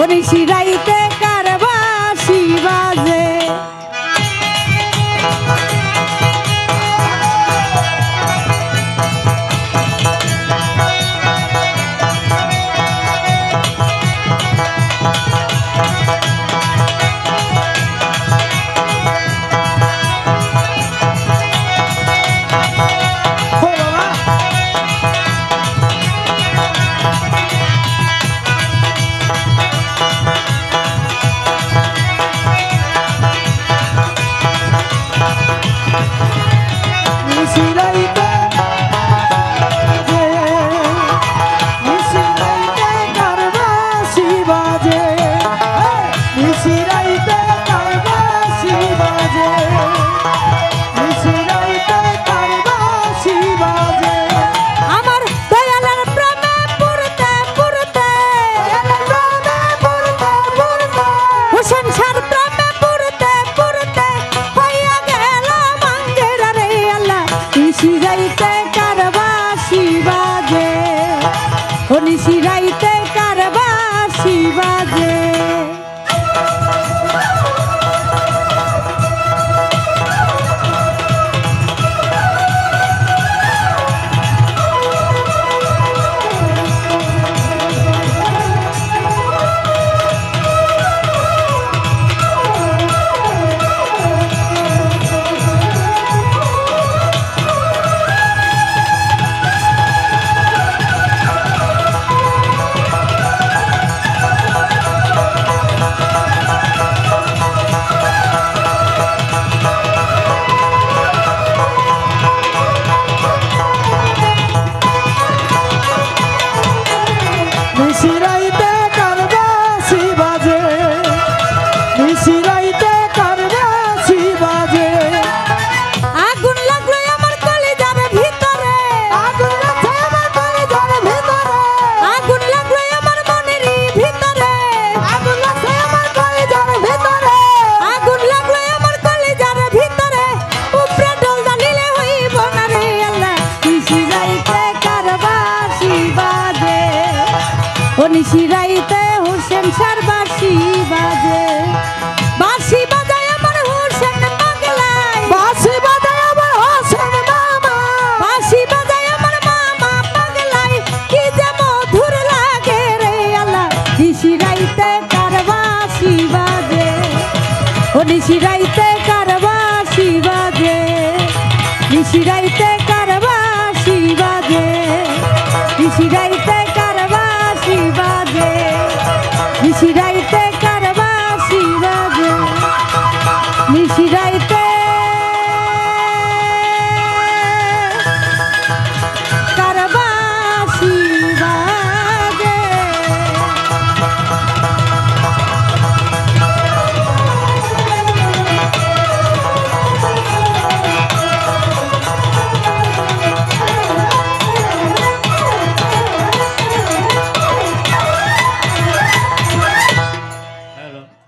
ওরে শিরাইতে Thank. বাঁশি বাজে। বাঁশি বাজায় আমার হোসেন পাগলায় বাঁশি বাজায় আমার হোসেন মামা। বাঁশি বাজায় আমার মামা পাগলায় কি যে মধুর লাগে রে আলা নিশি রাইতে কার বাঁশি বাজে? ও নিশি রাইতে কার বাঁশি বাজে? নিশি রাইতে ahí te.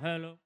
Hello.